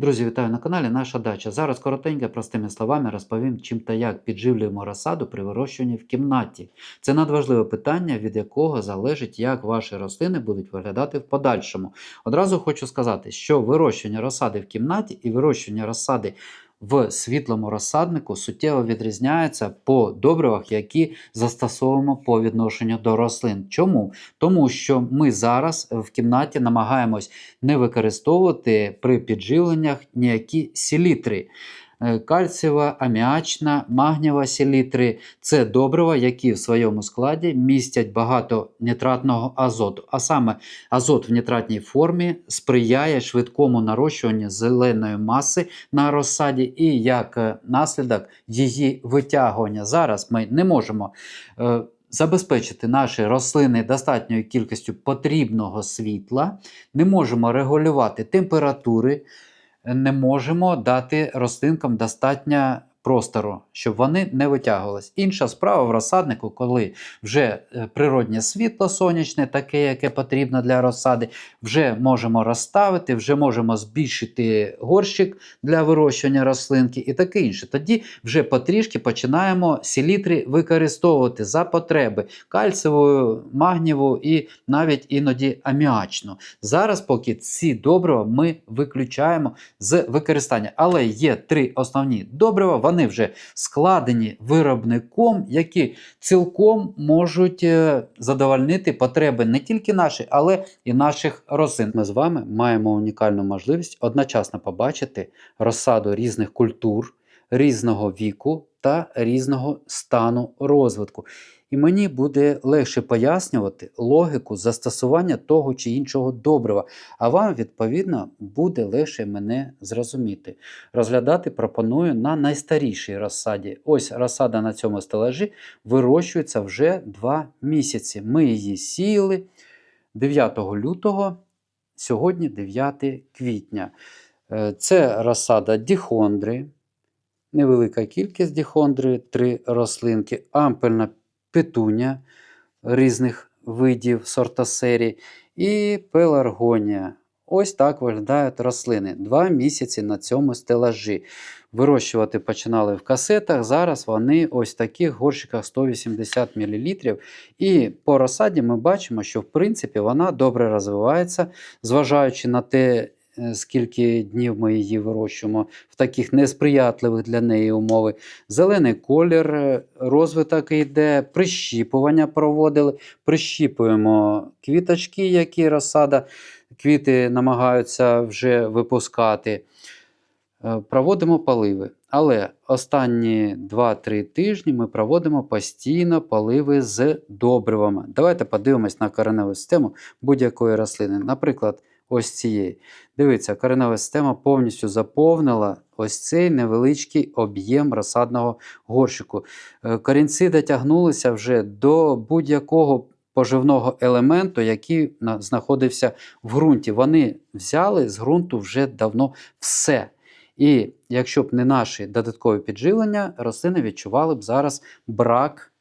Друзі, вітаю на каналі Наша Дача. Зараз коротенько, простими словами розповім, чим та як підживлюємо розсаду при вирощуванні в кімнаті. Це надважливе питання, від якого залежить, як ваші рослини будуть виглядати в подальшому. Одразу хочу сказати, що вирощування розсади в кімнаті і вирощування розсади в світлому розсаднику суттєво відрізняється по добривах, які застосовуємо по відношенню до рослин. Чому? Тому що ми зараз в кімнаті намагаємось не використовувати при підживленнях ніякі селітри. Е, Кальцієва, аміачна, магнієва селітри це добрива, які в своєму складі містять багато нітратного азоту. А саме азот в нітратній формі сприяє швидкому нарощуванню зеленої маси на розсаді і як е, наслідок її витягування. Зараз ми не можемо. е, Забезпечити наші рослини достатньою кількістю потрібного світла, не можемо регулювати температури, не можемо дати рослинкам достатньо простору, щоб вони не витягувались. Інша справа в розсаднику, коли вже е, природнє світло сонячне, таке, яке потрібно для розсади, вже можемо розставити, вже можемо збільшити горщик для вирощування рослинки і таке інше. Тоді вже потрішки починаємо селітри використовувати за потреби кальцеву, магнієву і навіть іноді аміачну. Зараз поки ці добрива ми виключаємо з використання. Але є три основні добрива, вони вже складені виробником, які цілком можуть е, задовольнити потреби не тільки наші, але і наших рослин. Ми з вами маємо унікальну можливість одночасно побачити розсаду різних культур, різного віку та різного стану розвитку. І мені буде легше пояснювати логіку застосування того чи іншого добрива, а вам, відповідно, буде легше мене зрозуміти. Розглядати пропоную на найстарішій розсаді. Ось розсада на цьому стелажі вирощується вже 2 місяці. Ми її сіяли 9 лютого, сьогодні 9 квітня. Е, Це розсада діхондри, невелика кількість діхондри, три рослинки, ампельна петуня різних видів сортосерій і пеларгонія. Ось так виглядають рослини. Два місяці на цьому стелажі. Вирощувати починали в касетах. Зараз вони ось в таких горщиках 180 мл. І по розсаді ми бачимо, що в принципі вона добре розвивається, зважаючи на те, скільки днів ми її вирощуємо в таких несприятливих для неї умови. Зелений колір, е, розвиток йде, прищіпування проводили, прищіпуємо квіточки, які розсада, квіти намагаються вже випускати. Е, Проводимо поливи. Але останні 2-3 тижні ми проводимо постійно поливи з добривами. Давайте подивимось на кореневу систему будь-якої рослини. Наприклад, ось цієї. Дивіться, коренева система повністю заповнила ось цей невеличкий об'єм розсадного горщику. Е, Корінці дотягнулися вже до будь-якого поживного елементу, який знаходився в ґрунті. Вони взяли з ґрунту вже давно все. І якщо б не наші додаткові підживлення, рослини відчували б зараз брак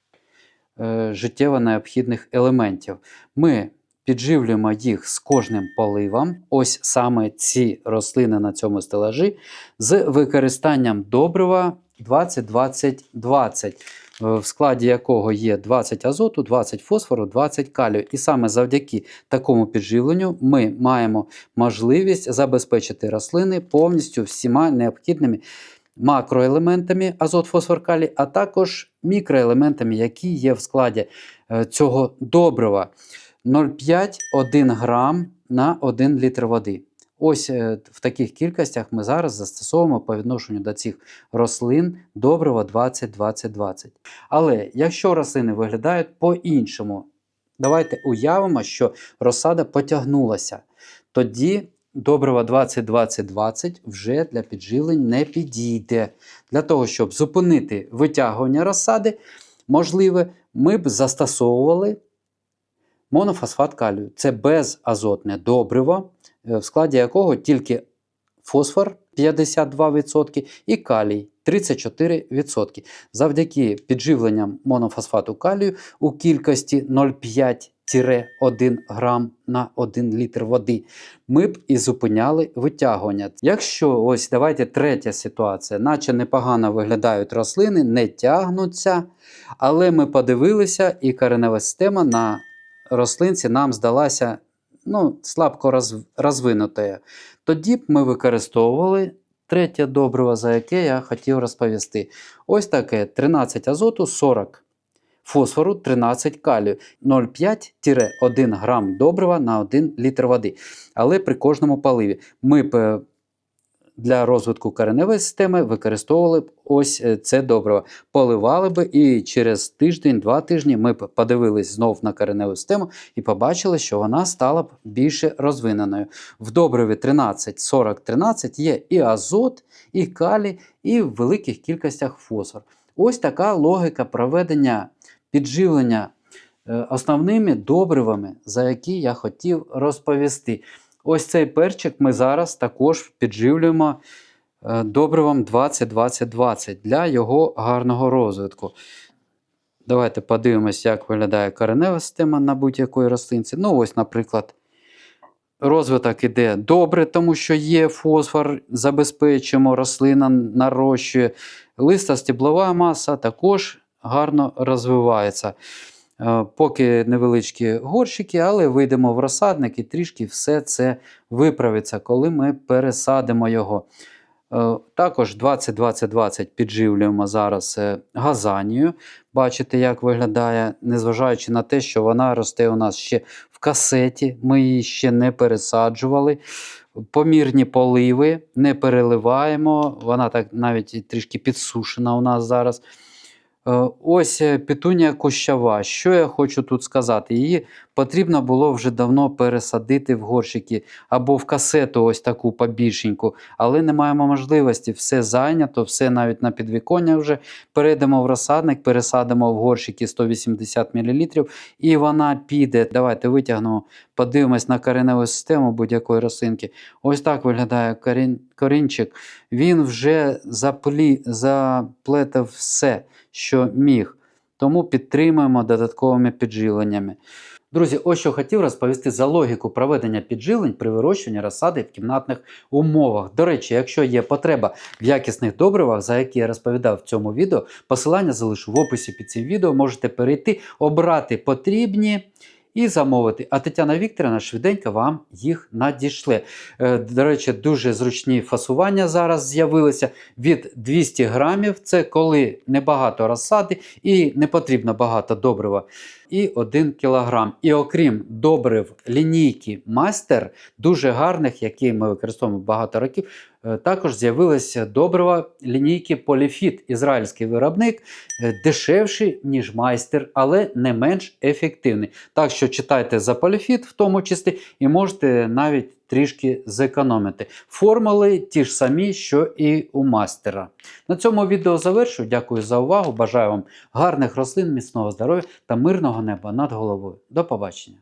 е, життєво необхідних елементів. Ми підживлюємо їх з кожним поливом, ось саме ці рослини на цьому стелажі, з використанням добрива 20-20-20, е, в складі якого є 20 азоту, 20 фосфору, 20 калію. І саме завдяки такому підживленню ми маємо можливість забезпечити рослини повністю всіма необхідними макроелементами азот, фосфор, калій, а також мікроелементами, які є в складі е, цього добрива. 0,5-1 грам на 1 літр води. Ось е, в таких кількостях ми зараз застосовуємо по відношенню до цих рослин добрива 20-20-20. Але якщо рослини виглядають по-іншому, давайте уявимо, що розсада потягнулася. Тоді добрива 20-20-20 вже для підживлень не підійде. Для того, щоб зупинити витягування розсади, можливе, ми б застосовували монофосфат калію. Це безазотне добриво, е, в складі якого тільки фосфор 52% і калій 34%. Завдяки підживленням монофосфату калію у кількості 0,5 1 грам на 1 літр води, ми б і зупиняли витягування. Якщо ось давайте третя ситуація, наче непогано виглядають рослини, не тягнуться, але ми подивилися, і коренева система на рослинці нам здалася ну, слабко роз, розвинутою. Тоді б ми використовували третє добриво, за яке я хотів розповісти. Ось таке: 13 азоту, 40 фосфору, 13 калію, 0,5-1 грам добрива на 1 літр води. Але при кожному поливі ми для розвитку кореневої системи використовували б ось е, це добриво. Поливали би, і через тиждень-два тижні ми б подивились знов на кореневу систему і побачили, що вона стала б більше розвиненою. В добриві 13-40-13 є і азот, і калій, і в великих кількостях фосфор. Ось така логіка проведення підживлення е, основними добривами, за які я хотів розповісти. Ось цей перчик ми зараз також підживлюємо е, добривом 20-20-20 для його гарного розвитку. Давайте подивимось, як виглядає коренева система на будь-якої рослинці. Ну, ось, наприклад, розвиток іде добре, тому що є фосфор, забезпечуємо, рослина нарощує. Листостеблова маса також гарно розвивається. Е, Поки невеличкі горщики, але вийдемо в розсадник і трішки все це виправиться, коли ми пересадимо його. Е, Також 20-20-20 підживлюємо зараз е, газанію. Бачите, як виглядає, незважаючи на те, що вона росте у нас ще в касеті, ми її ще не пересаджували. Помірні поливи не переливаємо, вона так навіть трішки підсушена у нас зараз. Е, Ось петуня петунія кущава. Що я хочу тут сказати? Її потрібно було вже давно пересадити в горщики або в касету, ось таку побільшеньку, але не маємо можливості. Все зайнято, все навіть на підвіконня вже. Перейдемо в розсадник, пересадимо в горщики 180 мл, і вона піде. Давайте витягнемо, подивимось на кореневу систему будь-якої рослинки. Ось так виглядає корінь, корінчик. Він вже заплі, заплетав все, що міг. Тому підтримуємо додатковими підживленнями. Друзі, ось що хотів розповісти за логіку проведення підживлень при вирощуванні розсади в кімнатних умовах. До речі, якщо є потреба в якісних добривах, за які я розповідав в цьому відео, посилання залишу в описі під цим відео. Можете перейти, обрати потрібні. І замовити. А Тетяна Вікторівна швиденько вам їх надішле. Е, До речі, дуже зручні фасування зараз з'явилися від 200 грамів. Це коли небагато розсади і не потрібно багато добрива. І 1 кілограм. І окрім добрив лінійки Мастер, дуже гарних, які ми використовуємо багато років, також з'явилися добрива лінійки Polyfit, ізраїльський виробник, е, дешевший, ніж майстер, але не менш ефективний. Так що читайте за Polyfit в тому числі, і можете навіть трішки зекономити. Формули ті ж самі, що і у мастера. На цьому відео завершую. Дякую за увагу. Бажаю вам гарних рослин, міцного здоров'я та мирного неба над головою. До побачення!